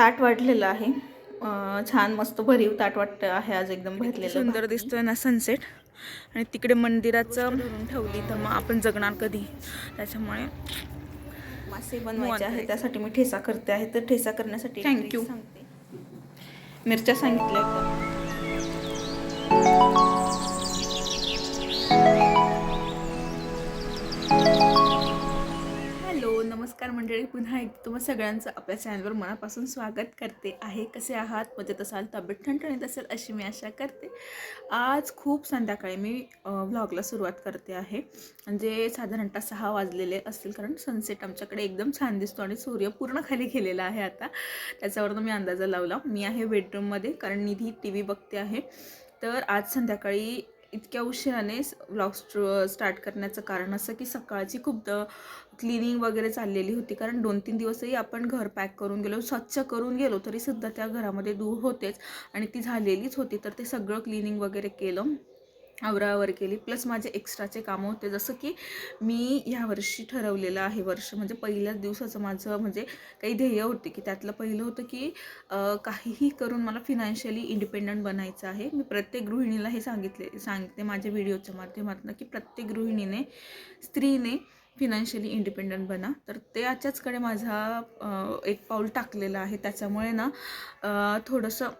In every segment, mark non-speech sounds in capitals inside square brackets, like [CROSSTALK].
ताट वाढलेलं आहे. छान मस्त भरीव ताट वाटतं आहे आज एकदम भरलेलं सुंदर दिसतोय ना सनसेट आणि तिकडे मंदिराचं ठेवली तर मग आपण जगणार कधी? त्याच्यामुळे मासे बनवायचे आहे. त्यासाठी मी ठेसा करते आहे. तर ठेसा करण्यासाठी थँक्यू सांगते. मिरच्या सांगितल्या हॅलो नमस्कार मंडळी. पुन्हा एक तुम्हा सगळ्यांचं आपल्या चॅनलवर मनापासून स्वागत करते आहे. कसे आहात? मजेत असाल तब्येत ठणठणीत असेल अशी मी आशा करते. आज खूप संध्याकाळी मी व्लॉगला सुरुवात करते आहे. म्हणजे साधारणतः सहा वाजलेले असतील कारण सनसेट आमच्याकडे एकदम छान दिसतो आणि सूर्य पूर्ण खाली गेलेला आहे आता. त्याच्यावरनं मी अंदाजा लावला. मी आहे बेडरूममध्ये कारण निधी टी व्ही बघते आहे. तर आज संध्याकाळी इतक्या उशिराने व्लॉग स्टार्ट करण्याचं कारण असं की सकाळची खूप क्लिनिंग वगैरे चाललेली होती. कारण दोन तीन दिवसही आपण घर पॅक करून गेलो स्वच्छ करून गेलो तरी सुद्धा त्या घरामध्ये धूळ होतेच आणि ती झालेलीच होती. तर ते सगळं क्लिनिंग वगैरे केलं. आवरावर केली. प्लस माझे एक्स्ट्राचे कामं होते. जसं की मी ह्या वर्षी ठरवलेलं आहे वर्ष म्हणजे पहिल्याच दिवसाचं माझं म्हणजे काही ध्येय होते की त्यातलं पहिलं होतं की काहीही करून मला फिनान्शियली इंडिपेंडंट बनायचं आहे. मी प्रत्येक गृहिणीला हे सांगितले सांगते माझ्या व्हिडिओच्या माध्यमातून की प्रत्येक गृहिणीने स्त्रीने फिनान्शियली इंडिपेंडंट बना. तर त्याच्याचकडे माझा एक पाऊल टाकलेलं आहे. त्याच्यामुळे ना थोडंसं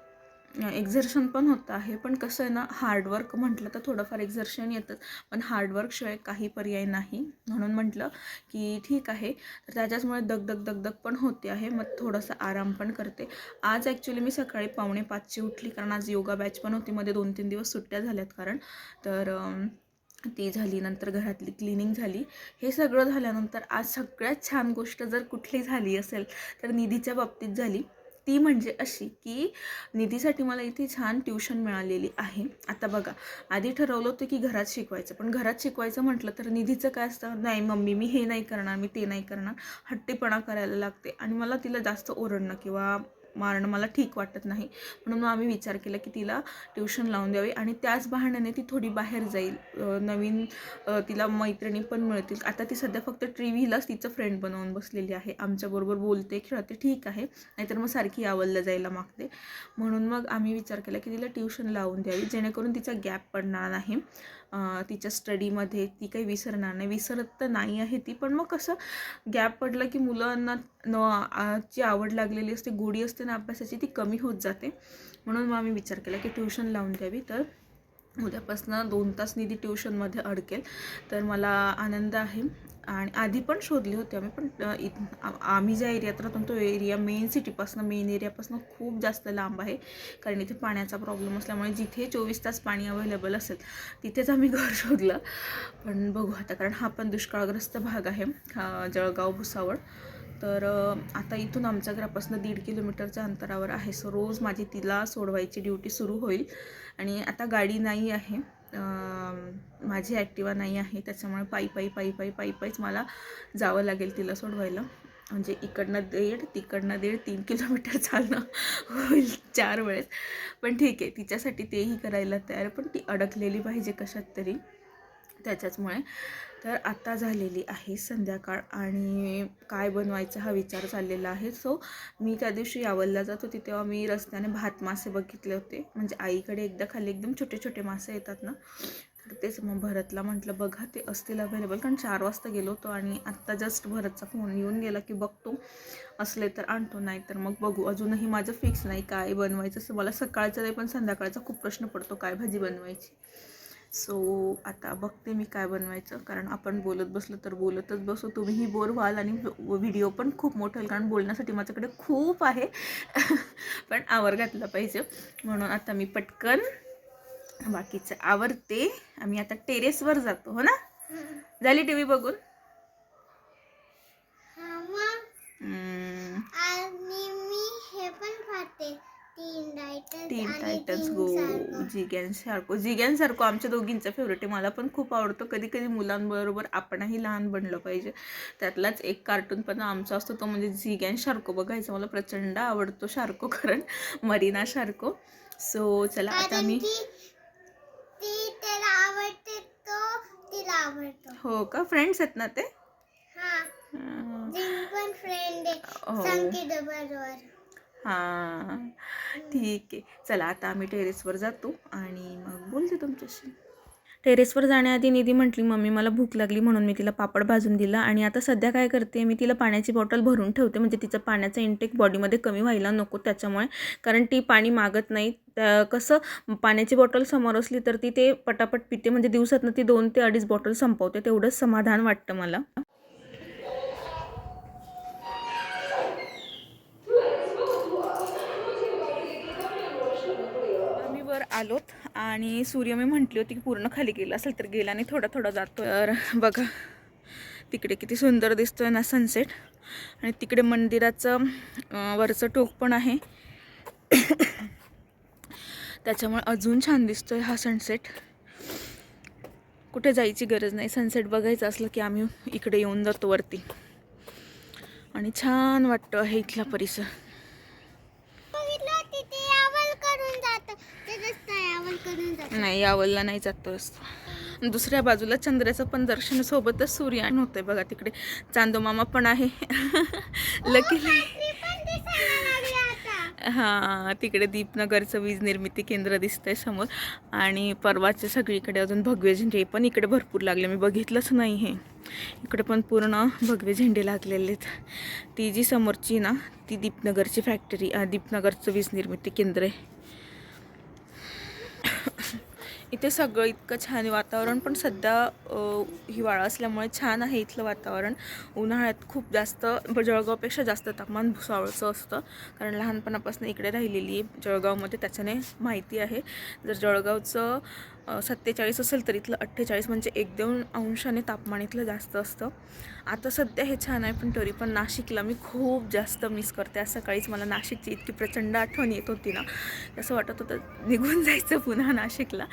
एक्झर्शन पण होतं आहे. पण कसं आहे ना हार्डवर्क म्हटलं तर थोडंफार एक्झर्शन येतंच. पण हार्डवर्कशिवाय काही पर्याय नाही. म्हणून म्हटलं की ठीक आहे. तर त्याच्याचमुळे दगदग दगदग पण होते आहे. मग थोडंसं आराम पण करते. आज ॲक्च्युली मी सकाळी पावणे पाचची उठली. कारण आज योगा बॅच पण होती. मध्ये दोन तीन दिवस सुट्ट्या झाल्यात. कारण तर ती झाली. नंतर घरातली क्लिनिंग झाली. हे सगळं झाल्यानंतर आज सगळ्यात छान गोष्ट जर कुठली झाली असेल तर निधीच्या बाबतीत झाली. ती म्हणजे अशी की निधीसाठी मला इथे छान ट्युशन मिळालेली आहे. आता बघा आधी ठरवलं होतं की घरात शिकवायचं पण घरात शिकवायचं म्हटलं तर निधीचं काय असतं? नाही मम्मी मी हे नाही करणार मी ते नाही करणार. हट्टीपणा करायला लागते. आणि मला तिला जास्त ओरडणं किंवा मारणं मला ठीक वाटत नाही. म्हणून मग आम्ही विचार केला की तिला ट्युशन लावून द्यावी आणि त्याच बहाण्याने ती थोडी बाहेर जाईल. नवीन तिला मैत्रिणी पण मिळतील. आता ती सध्या फक्त टीव्हीलाच तिचं फ्रेंड बनवून बसलेली आहे. आमच्याबरोबर बोलते खेळते ठीक आहे. नाहीतर मग सारखी आवडलं जायला मागते. म्हणून मग आम्ही विचार केला की तिला ट्युशन लावून द्यावी जेणेकरून तिचा गॅप पडणार नाही. तिच्या स्टडीमध्ये ती काही विसरणार नाही. विसरत तर नाही आहे ती पण मग कसं गॅप पडला की मुलांना न जी ची आवड लागलेली असते गोडी असते ना अभ्यासाची ती कमी होत जाते. म्हणून मग आम्ही विचार केला की ट्युशन लावून द्यावी. तर उद्यापासून दोन तास निधी ट्युशनमध्ये अडकेल. तर मला आनंद आहे. आणि आधी पण शोधले होते आम्ही पण आम्ही ज्या एरियात राहतो तो एरिया मेन सिटीपासून मेन एरियापासून खूप जास्त लांब आहे. कारण इथे पाण्याचा प्रॉब्लेम असल्यामुळे जिथे चोवीस तास पाणी अवेलेबल असेल तिथेच आम्ही घर [LAUGHS] शोधलं. पण बघू आता कारण हा पण दुष्काळग्रस्त भाग आहे जळगाव भुसावळ. तर आता इथून आमच्या घरापासून दीड किलोमीटरच्या अंतरावर आहे. सो रोज माझी तिला सोडवायची ड्युटी सुरू होईल. आणि आता गाडी नाही आहे. माझी ॲक्टिवा नाही आहे त्याच्यामुळे पायी पायी पायी पायी पायी पायीच मला जावं लागेल तिला सोडवायला. म्हणजे इकडनं दीड तिकडनं दीड तीन किलोमीटर चालणं होईल चार वेळेस. पण ठीक आहे तिच्यासाठी तेही करायला तयार पण ती अडकलेली पाहिजे कशात तरी. त्याच्याचमुळे तर आत्ता झालेली आहे संध्याकाळ आणि काय बनवायचा हा विचार चाललेला आहे. सो मी त्या दिवशी यावलला जात होती तेव्हा मी रस्त्याने भात मासे बघितले होते. म्हणजे आईकडे एकदा खाली एकदम छोटे छोटे मासे येतात ना तर तेच मग भरतला म्हटलं बघा ते असतील अवेलेबल कारण चार वाजता गेलो होतो आणि आत्ता जस्ट भरतचा फोन येऊन गेला की बघतो. असले तर आणतो नाही तर मग बघू. अजूनही माझं फिक्स नाही काय बनवायचं. असं मला सकाळचं नाही पण संध्याकाळचा खूप प्रश्न पडतो काय भाजी बनवायची? सो आता बघते मी काय बनवायचं. कारण आपण बोलत बसलो तर बोलतच बसू. तुम्हीही बोर व्हाल आणि व्हिडिओ पण खूप मोठं होईल. कारण बोलण्यासाठी माझ्याकडे खूप आहे. [LAUGHS] पण आवर घातला पाहिजे. म्हणून आता मी पटकन बाकीचं आवरते. आम्ही आता टेरेसवर जातो हो ना? झाली टी व्ही बघून? हा मी हे पण खाते तीन तीन गो. जिग्यान सारखो. जिग्यान सारखो आमच्या दोघींचा फेवरेट आहे. मला पण खूप आवडतो. कधी कधी मुलांबरोबर आपणही लहान बनलं पाहिजे. त्यातलाच एक कार्टून पण आमचा असतो. तो म्हणजे जिग्यान शार्को बघायचा. मला प्रचंड आवडतो शार्को कारण मरीना शार्को सो चला आता मी हो का? फ्रेंड्स आहेत ना ते? हा. फ्रेंड आहे. हां ठीक आहे. चला आता आम्ही टेरेसवर जातो आणि मग बोलते तुमच्याशी. टेरेसवर जाण्याआधी निधी म्हटली मम्मी मला भूक लागली म्हणून मी तिला पापड भाजून दिला आणि आता सध्या काय करते मी तिला पाण्याची बॉटल भरून ठेवते म्हणजे तिचं पाण्याचा इंटेक बॉडीमध्ये कमी व्हायला नको त्याच्यामुळे. कारण ती पाणी मागत नाही. त्या कसं पाण्याची बॉटल समोर असली तर ती ते पटापट पिते म्हणजे दिवसातनं ती दोन ते अडीच बॉटल संपवते तेवढंच समाधान वाटतं मला. आलोत आणि सूर्य मी म्हटली होती की पूर्ण खाली गेला असेल तर गेला आणि थोडा थोडा जातो तर बघा तिकडे किती सुंदर दिसतोय ना सनसेट आणि तिकडे मंदिराचं वरचं टोक पण आहे. त्याच्यामुळे अजून छान दिसतोय हा सनसेट कुठे जायची गरज नाही. सनसेट बघायचं असलं की आम्ही इकडे येऊन जातो वरती. आणि छान वाटतं आहे इथला परिसर. नाही यावलला नाही जात तो रस्ता. दुसऱ्या बाजूला चंद्राचं पण दर्शन सोबतच सूर्यान होतंय बघा तिकडे. चांदोमामा पण आहे. [LAUGHS] लकीली आता. हां तिकडे दीपनगरचं वीज निर्मिती केंद्र दिसतंय समोर. आणि परवाचे सगळीकडे अजून भगवे झेंडे पण इकडे भरपूर लागले. मी बघितलंच नाही हे इकडे पण पूर्ण भगवे झेंडे लागलेले आहेत. ती जी समोरची ना ती दीपनगरची फॅक्टरी दीपनगरचं वीज निर्मिती केंद्र आहे. इथे सगळं इतकं छान वातावरण पण सध्या हिवाळा असल्यामुळे छान आहे इथलं वातावरण. उन्हाळ्यात खूप जास्त जळगावपेक्षा जास्त तापमान भुसावळचं असतं कारण लहानपणापासून इकडे राहिलेली आहे जळगावमध्ये त्याच्याने माहिती आहे. जर जळगावचं सत्तेचाळीस असेल तर इथलं अठ्ठेचाळीस म्हणजे एक दोन अंशाने तापमान इथलं जास्त असतं. आता सध्या हे छान आहे पण तरी पण नाशिकला मी खूप जास्त मिस करते. आज सकाळीच मला नाशिकची इतकी प्रचंड आठवण येत होती ना असं वाटत होतं निघून [LAUGHS] जायचं पुन्हा नाशिकला.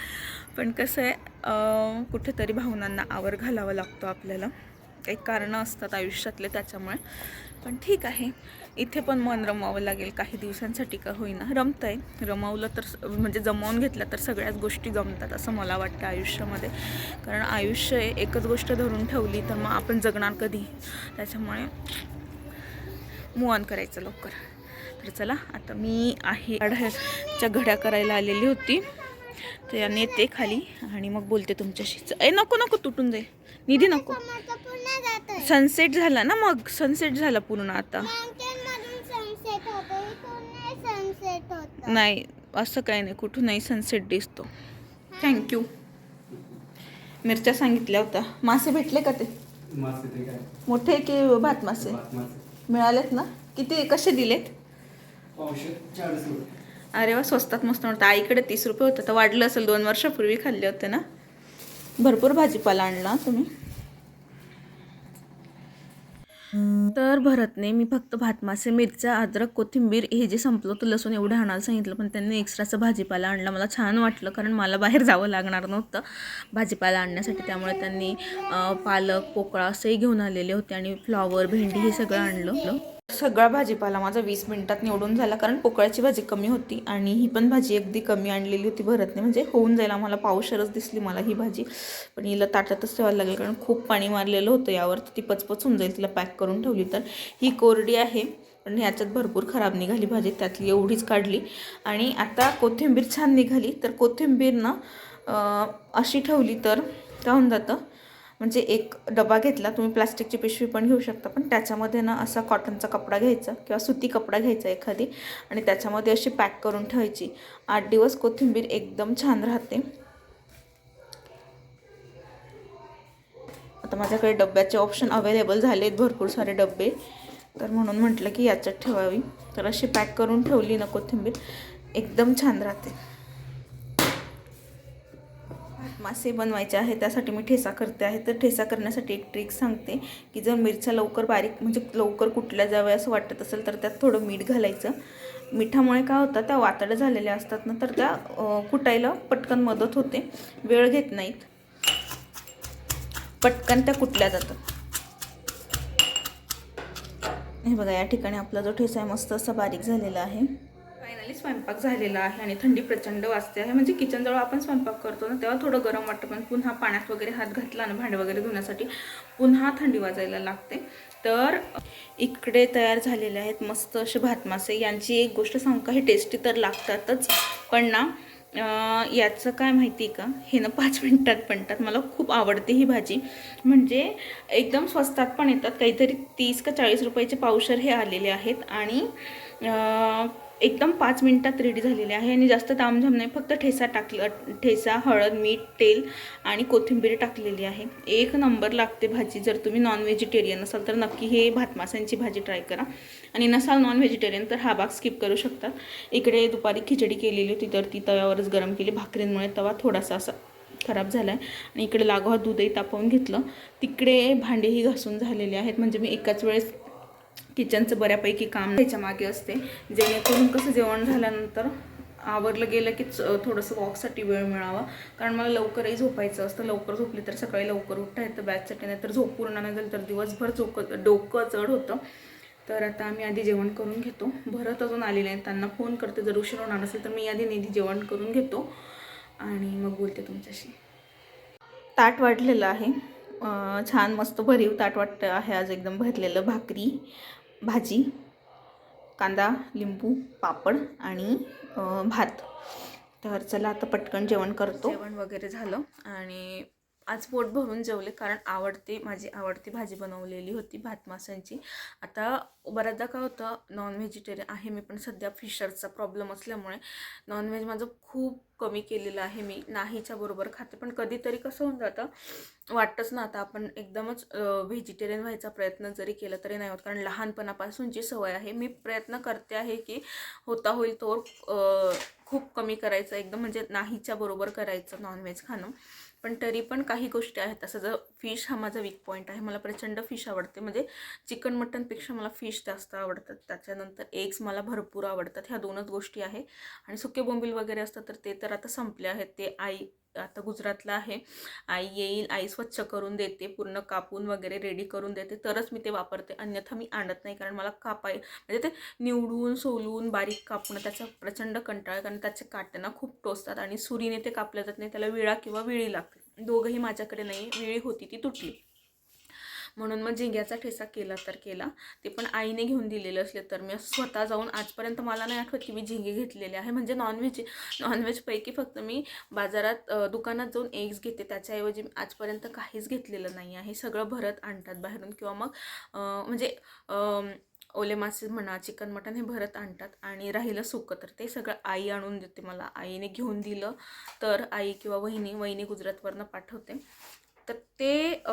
पण कसं आहे कुठेतरी भावनांना आवर घालावा लागतो आपल्याला. काही कारणं असतात आयुष्यातले त्याच्यामुळे. पण ठीक आहे. इथे पण मन रमवावं लागेल. काही दिवसांसाठी का होईना. रमतं आहे रमवलं तर म्हणजे जमवून घेतलं तर सगळ्याच गोष्टी जमतात असं मला वाटतं आयुष्यामध्ये. कारण आयुष्य एकच गोष्ट धरून ठेवली तर मग आपण जगणार कधी? त्याच्यामुळे मूव ऑन करायचं लवकर. तर चला आता मी आहे आढळच्या घड्या करायला आलेली होती. तर या नेते खाली आणि मग बोलते तुमच्याशी. ए नको नको तुटून जाईल निधी नको. सनसेट झाला ना मग? सनसेट झाला पूर्ण आता माउंटेन मधून सनसेट होतो इथून नाही सनसेट होत नाही असं काही नाही. कुठूनही सनसेट दिसतो. थँक्यू मिरच्या सांगितल्या होत्या. मासे भेटले का ते? मोठे की भात मासे? मिळालेत ना? किती कसे दिलेत? अरे वा स्वस्तात मस्त वाटतं. आईकडे तीस रुपये होतं. तर वाढलं असेल दोन वर्षापूर्वी खाल्ले होते ना? भरपूर भाजीपाला आणला तुम्ही. तर भरतने मी फक्त भात मासे मिरच्या अद्रक कोथिंबीर हे जे संपलं होतं लसूण एवढं आणायला सांगितलं पण त्यांनी एक्स्ट्राचा भाजीपाला आणला. मला छान वाटलं कारण मला बाहेर जावं लागणार नव्हतं भाजीपाला आणण्यासाठी. त्यामुळे त्यांनी पालक पोकळा असंही घेऊन आलेले होते आणि फ्लॉवर भेंडी हे सगळं आणलं सगळा भाजीपाला माझा वीस मिनिटात निवडून झाला कारण पोकळ्याची भाजी कमी होती आणि ही पण भाजी अगदी कमी आणलेली होती भरतने. म्हणजे होऊन जाईल आम्हाला पावशरच दिसली मला ही भाजी. पण हिला ताटातच ठेवायला लागेल कारण खूप पाणी मारलेलं होतं यावर. ती पचपच होऊन जाईल तिला पॅक करून ठेवली तर. ही कोरडी आहे पण ह्याच्यात भरपूर खराब निघाली भाजी त्यातली एवढीच काढली. आणि आता कोथिंबीर छान निघाली तर कोथिंबीर ना अशी ठेवली तर काय होऊन जातं? म्हणजे एक डबा घेतला तुम्ही प्लास्टिकची पिशवी पण घेऊ शकता पण त्याच्यामध्ये ना असा कॉटनचा कपडा घ्यायचा किंवा सुती कपडा घ्यायचा एखादी आणि त्याच्यामध्ये अशी पॅक करून ठेवायची. आठ दिवस कोथिंबीर एकदम छान राहते. आता माझ्याकडे डब्याचे ऑप्शन अवेलेबल झाले आहेत भरपूर सारे डबे. तर म्हणून म्हटलं की याच्यात ठेवावी. तर अशी पॅक करून ठेवली ना कोथिंबीर एकदम छान राहते. मासे बनवायचे आहे त्यासाठी मी ठेसा करते आहे. तर ठेसा करण्यासाठी एक ट्रिक सांगते की जर मिरच्या लवकर बारीक म्हणजे लवकर कुटल्या जाव्या असं वाटत असेल तर त्यात थोडं मीठ घालायचं. मिठामुळे काय होतं त्या वातड्या झालेल्या असतात ना तर त्या कुटायला पटकन मदत होते. वेळ घेत नाहीत. पटकन त्या कुटल्या जातात. हे बघा या ठिकाणी आपला जो ठेसा आहे मस्त असा बारीक झालेला आहे. फायनली स्वयंपाक झालेला आहे आणि थंडी प्रचंड वाजते आहे. म्हणजे किचनजवळ आपण स्वयंपाक करतो ना तेव्हा थोडं गरम वाटतं. पण पुन्हा पाण्यात वगैरे हात घातला ना भांडे वगैरे धुण्यासाठी पुन्हा थंडी वाजायला लागते. तर इकडे तयार झालेले आहेत मस्त असे भात मासे यांची एक गोष्ट सांगू का? हे टेस्टी तर लागतातच. पण ना याचं काय माहिती आहे का? हे ना पाच मिनटात बनतात. मला खूप आवडते ही भाजी. म्हणजे एकदम स्वस्तात पण येतात. काहीतरी तीस का चाळीस रुपयाचे पावशर हे आलेले आहेत. आणि एकदम पाच मिनटात रेडी झालेले आहे आणि जास्त तामझाम नाही फक्त ठेसा टाकलं ठेसा हळद मीठ तेल आणि कोथिंबीर टाकलेली आहे. एक नंबर लागते भाजी जर तुम्ही नॉन व्हेजिटेरियन असाल तर नक्की हे भात माशांची भाजी ट्राय करा. आणि नसाल नॉन व्हेजिटेरियन तर हा भाग स्किप करू शकतात इकडे दुपारी खिचडी केलेली होती तर ती तव्यावरच गरम केली. भाकरींमुळे तवा थोडासा असा खराब झाला आहे आणि इकडे लागोहात दूधही तापवून घेतलं. तिकडे भांडेही घासून झालेले आहेत. म्हणजे मी एकाच वेळेस किचनचं बऱ्यापैकी काम त्याच्यामागे असते. जेणेकरून कसं जेवण झाल्यानंतर आवरलं गेलं की च- थोडंसं वॉकसाठी वेळ मिळावा. कारण मला लवकरही झोपायचं असतं. लवकर झोपली तर सकाळी लवकर उठता येतं बॅचसाठी नाही तर झोप पूर्ण नाही झाली तर दिवसभर झोक डोकं चढ होतं. तर आता आम्ही आधी जेवण करून घेतो. भरत अजून आलेले आहेत त्यांना फोन करते. जर उशीर होणार असेल तर मी आधी निधी जेवण करून घेतो. आणि मग बोलते तुमच्याशी. ताट वाढलेलं आहे. छान मस्त भरीव ताट वाटतं आहे. आज एकदम भरलेलं भाकरी. भाजी कांदा लिंबू पापड आणि भात. तर चला आता पटकन जेवण करतो. जेवण वगैरे झालं आणि आज पोट भरून जेवले कारण आवडते माझी आवडती भाजी बनवलेली होती भात माशांची आता बऱ्याचदा काय होतं नॉन व्हेजिटेरियन आहे मी पण सध्या फिशरचा प्रॉब्लेम असल्यामुळे नॉनव्हेज माझं खूप कमी केलेलं आहे. मी नाहीच्या बरोबर खाते पण कधीतरी कसं होऊन जातं वाटतंच ना आता आपण एकदमच व्हेजिटेरियन व्हायचा प्रयत्न जरी केला तरी नाही होत. कारण लहानपणापासूनची सवय आहे मी प्रयत्न करते आहे की होता होईल तोवर खूप कमी करायचं. एकदम म्हणजे नाहीच्या बरोबर करायचं नॉनव्हेज खाणं. पण तरी पण काही गोष्टी आहेत. असं जर फिश हा माझा वीक पॉईंट आहे. मला प्रचंड फिश आवडते. म्हणजे चिकन मटनपेक्षा मला फिश जास्त आवडतात. त्याच्यानंतर एग्स मला भरपूर आवडतात. ह्या दोनच गोष्टी आहे. आणि सुके बोंबील वगैरे असतात तर ते तर आता संपले आहेत. ते आई आता गुजरातला आहे. आई येईल आई स्वच्छ करून देते पूर्ण कापून वगैरे रेडी करून देते. तरच मी ते वापरते. अन्यथा मी आणत नाही कारण मला कापाय म्हणजे ते निवडून सोलून बारीक कापणं त्याचा प्रचंड कंटाळा कारण त्याचे काट्यांना खूप टोचतात आणि सुरीने ते कापलं जात नाही. त्याला विळा किंवा विळी लागते. दोघंही माझ्याकडे नाही विळी होती ती तुटली. म्हणून मग झिंग्याचा ठेसा केला तर केला. ते पण आईने घेऊन दिलेले असले तर. मी असं स्वतः जाऊन आजपर्यंत मला नाही आठवत की मी झिंगे घेतलेले आहे. म्हणजे नॉनव्हेज नॉनव्हेजपैकी फक्त मी बाजारात दुकानात जाऊन एग्स घेते. त्याच्याऐवजी मी आजपर्यंत काहीच घेतलेलं नाही आहे. सगळं भरत आणतात बाहेरून किंवा मग म्हणजे ओले मासे म्हणा चिकन मटन हे भरत आणतात आणि राहिलं सुकं तर. ते सगळं आई आणून देते मला. आईने घेऊन दिलं तर आई किंवा वहिनी वहिनी गुजरातवरनं पाठवते. तर ते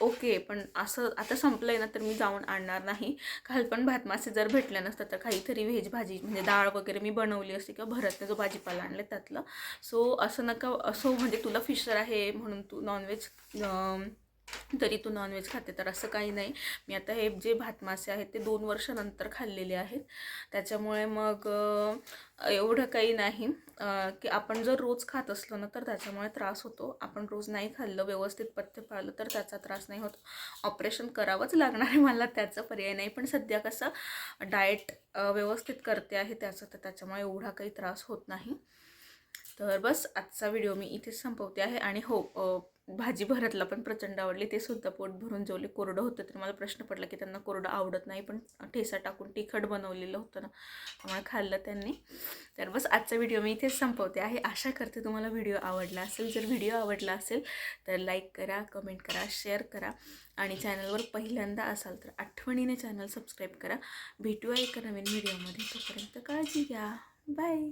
ओके पण असं आता संपलं आहे ना तर मी जाऊन आणणार नाही. काल पण भात मासे जर भेटले नसतं तर काहीतरी व्हेज भाजी म्हणजे डाळ वगैरे मी बनवली असते किंवा भरतने जो भाजीपाला आणला त्यातलं. सो असं नका असो म्हणजे तुला फिशर आहे म्हणून तू नॉनव्हेज तरी तू नॉनव्हेज खाते तर असं काही नाही. मी आता हे जे भात मासे आहेत ते दोन वर्षानंतर खाल्लेले आहेत. त्याच्यामुळे मग एवढं काही नाही. की आपण जर रोज खात असलो ना तर त्याच्यामुळे त्रास होतो. आपण रोज नाही खाल्लं व्यवस्थित पथ्य पाळलं तर त्याचा त्रास नाही होत. ऑपरेशन करावंच लागणार आहे मला त्याचा पर्याय नाही. पण सध्या कसं डाएट व्यवस्थित करते आहे त्याचं तर त्याच्यामुळे एवढा काही त्रास होत नाही. तर बस आजचा व्हिडिओ मी इथेच संपवते आहे. आणि हो भाजी भरतला पण प्रचंड आवडली. ते सुद्धा पोट भरून जेवले. कोरडं होतं तर मला प्रश्न पडला की त्यांना कोरडं आवडत नाही पण ठेसा टाकून तिखट बनवलेलं होतं ना त्यामुळे खाल्लं त्यांनी. तर बस आजचा व्हिडिओ मी इथेच संपवते आहे. आशा करते तुम्हाला व्हिडिओ आवडला असेल. जर व्हिडिओ आवडला असेल तर लाईक करा कमेंट करा शेअर करा आणि चॅनलवर पहिल्यांदा असाल तर आठवणीने चॅनल सबस्क्राईब करा. भेटूया एका नवीन व्हिडिओमध्ये. तोपर्यंत काळजी घ्या. बाय.